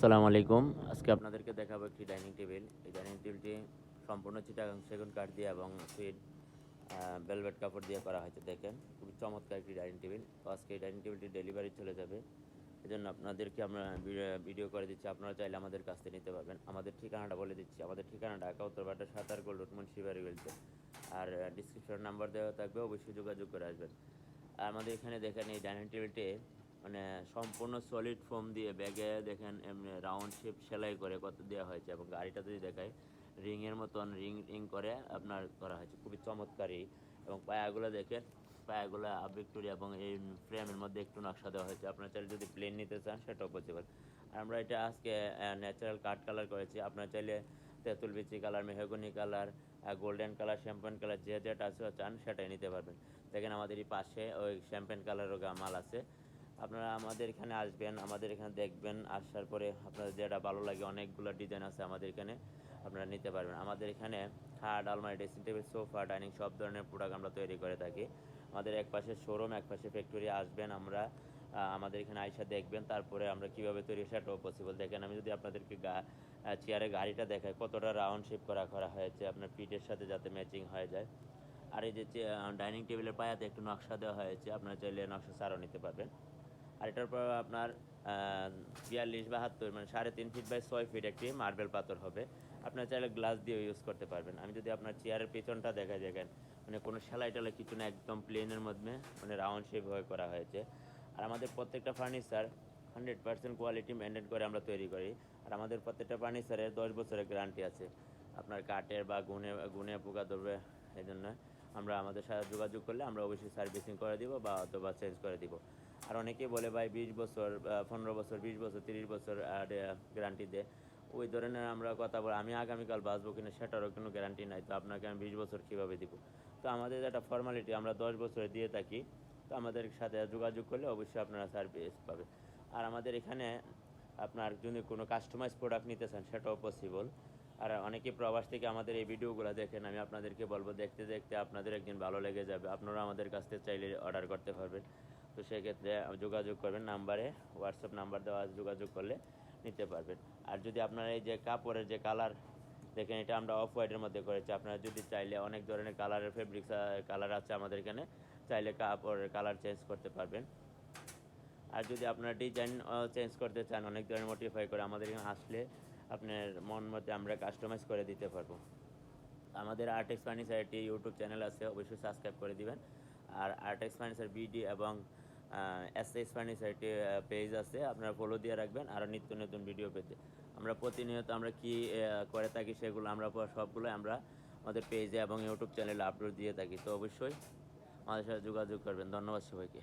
আসসালামু আলাইকুম। আজকে আপনাদেরকে দেখাবো একটি ডাইনিং টেবিল। এই ডাইনিং টেবিলটি সম্পূর্ণ চিটাগাং সেগুন কাঠ দিয়ে এবং সুইট ভেলভেট কাপড় দিয়ে করা হয়েছে, দেখেন। খুবই চমৎকার একটি ডাইনিং টেবিল। তো আজকে এই ডাইনিং টেবিলটি ডেলিভারি চলে যাবে। এই জন্য আপনাদেরকে আমরা ভিডিও- করে দিচ্ছি। আপনারা চাইলে আমাদের কাছ থেকে নিতে পারবেন। আমাদের ঠিকানাটা বলে দিচ্ছি। আমাদের ঠিকানা ঢাকা উত্তরপাটা সাতার গোল্ড রোড মুন্সিবাড়ি বলতে আর ডিসক্রিপশন নাম্বার দেওয়া থাকবে। অবশ্যই যোগাযোগ করে আসবেন। আর আমাদের এখানে দেখেন এই ডাইনিং টেবিলটি মানে সম্পূর্ণ সলিড ফোম দিয়ে ব্যাগে দেখেন এমনি রাউন্ড শেপ সেলাই করে কত দেওয়া হয়েছে এবং গাড়িটা যদি দেখায় রিংয়ের মতন রিং রিং করে আপনার করা হয়েছে। খুবই চমৎকারী এবং পায়াগুলো দেখেন, পায়াগুলো ভিক্টোরিয়া এবং এই ফ্রেমের মধ্যে একটু নকশা দেওয়া হয়েছে। আপনারা চাইলে যদি প্লেন নিতে চান, সেটাও পসিবল আমরা এটা আজকে ন্যাচারাল কাঠ কালার করেছি। আপনারা চাইলে তেঁতুল বিচি colour mahogany colour golden colour champagne colour যে যেটা আছে চান, সেটাই নিতে পারবেন। দেখেন আমাদের এই পাশে ওই শ্যাম্পেন কালারও মাল আছে। আপনারা আমাদের এখানে আসবেন, আমাদের এখানে দেখবেন, আসার পরে আপনাদের যেটা ভালো লাগে, অনেকগুলো ডিজাইন আছে আমাদের এখানে আপনারা নিতে পারবেন। আমাদের এখানে খাট, আলমারি ড্রেসিং টেবিল সোফা ডাইনিং সব ধরনের প্রোডাক্ট আমরা তৈরি করে থাকি। আমাদের এক পাশে শোরুম এক পাশে ফ্যাক্টরি আসবেন আমরা আমাদের এখানে আইসা দেখবেন, তারপরে আমরা কীভাবে তৈরি সেটাও পসিবল দেখেন, আমি যদি আপনাদেরকে গা চেয়ারে গাড়িটা দেখাই, কতটা রাউন্ড শেপ করা করা হয়েছে, আপনার পিঠের সাথে যাতে ম্যাচিং হয়ে যায়। আর এই যে ডাইনিং টেবিলের পায়াতে একটু নকশা দেওয়া হয়েছে, আপনারা চাইলে নকশা সারও নিতে পারবেন। আর এটার পর আপনার বিয়াল্লিশ বাহাত্তর মানে সাড়ে তিন ফিট বাই ছয় ফিট একটি মার্বেল পাথর হবে। আপনার চাইলে গ্লাস দিয়ে ইউজ করতে পারবেন। আমি যদি আপনার চেয়ারের পেছনটা দেখা দেখেন মানে কোনো সেলাই টেলাই কিছু না, একদম প্লেনের মধ্যে মানে রাউন্ড শেপ হয়ে করা হয়েছে। আর আমাদের প্রত্যেকটা furniture hundred percent quality maintain করে আমরা তৈরি করি। আর আমাদের প্রত্যেকটা ফার্নিচারের দশ বছরের গ্যারান্টি আছে। আপনার কাঠের বা গুনে গুনে পোকা ধরবে, এই জন্য আমরা আমাদের সাথে যোগাযোগ করলে আমরা অবশ্যই সার্ভিসিং করে দিব বা অথবা চেঞ্জ করে দিব। আর অনেকেই বলে, ভাই, বিশ বছর পনেরো বছর, বিশ বছর, তিরিশ বছর আর গ্যারান্টি দেয় ওই ধরনের আমরা কথা বলি, আমি আগামীকাল বাঁচবো কিনা সেটারও কোনো গ্যারান্টি নাই। তো আপনাকে আমি বিশ বছর কীভাবে দিব? তো আমাদের একটা ফর্মালিটি আমরা দশ বছরে দিয়ে থাকি। তো আমাদের সাথে যোগাযোগ করলে অবশ্যই আপনারা সার্ভিস পাবে আর আমাদের এখানে আপনার যদি কোনো কাস্টমাইজ প্রোডাক্ট নিতে চান, সেটাও পসিবল আর অনেকে প্রবাস থেকে আমাদের এই ভিডিওগুলো দেখেন, আমি আপনাদেরকে বলব, দেখতে দেখতে আপনাদের একদিন ভালো লেগে যাবে। আপনারা আমাদের কাছ থেকে চাইলে অর্ডার করতে পারবেন। তো সেক্ষেত্রে যোগাযোগ করবেন, নাম্বারে হোয়াটসঅ্যাপ নাম্বার দেওয়া যোগাযোগ করলে নিতে পারবেন। আর যদি আপনার এই যে কাপড়ের যে কালার দেখেন এটা আমরা অফ হোয়াইটের মধ্যে করেছি। আপনারা যদি চাইলে অনেক ধরনের কালারের ফেব্রিক্স কালার আছে আমাদের এখানে, চাইলে কাপড়ের কালার চেঞ্জ করতে পারবেন। আর যদি আপনার ডিজাইন চেঞ্জ করতে চান, অনেক ধরনের মডিফাই করে আমাদের এখানে আসলে আপনার মন মতে আমরা কাস্টমাইজ করে দিতে পারব। আমাদের আর্টেক্স ফার্নিচার একটি ইউটিউব চ্যানেল আছে, অবশ্যই সাবস্ক্রাইব করে দিবেন। আর আর্টেক্স ফার্নিচার বিডি এবং এস ফার্নিচার একটি পেজ আছে, আপনারা ফলো দিয়ে রাখবেন, আরও নিত্য নতুন ভিডিও পেতে। আমরা প্রতিনিয়ত আমরা কি করে থাকি সেগুলো আমরা সবগুলো আমরা আমাদের পেজে এবং ইউটিউব চ্যানেলে আপলোড দিয়ে থাকি। তো অবশ্যই আমাদের সাথে যোগাযোগ করবেন। ধন্যবাদ সবাইকে।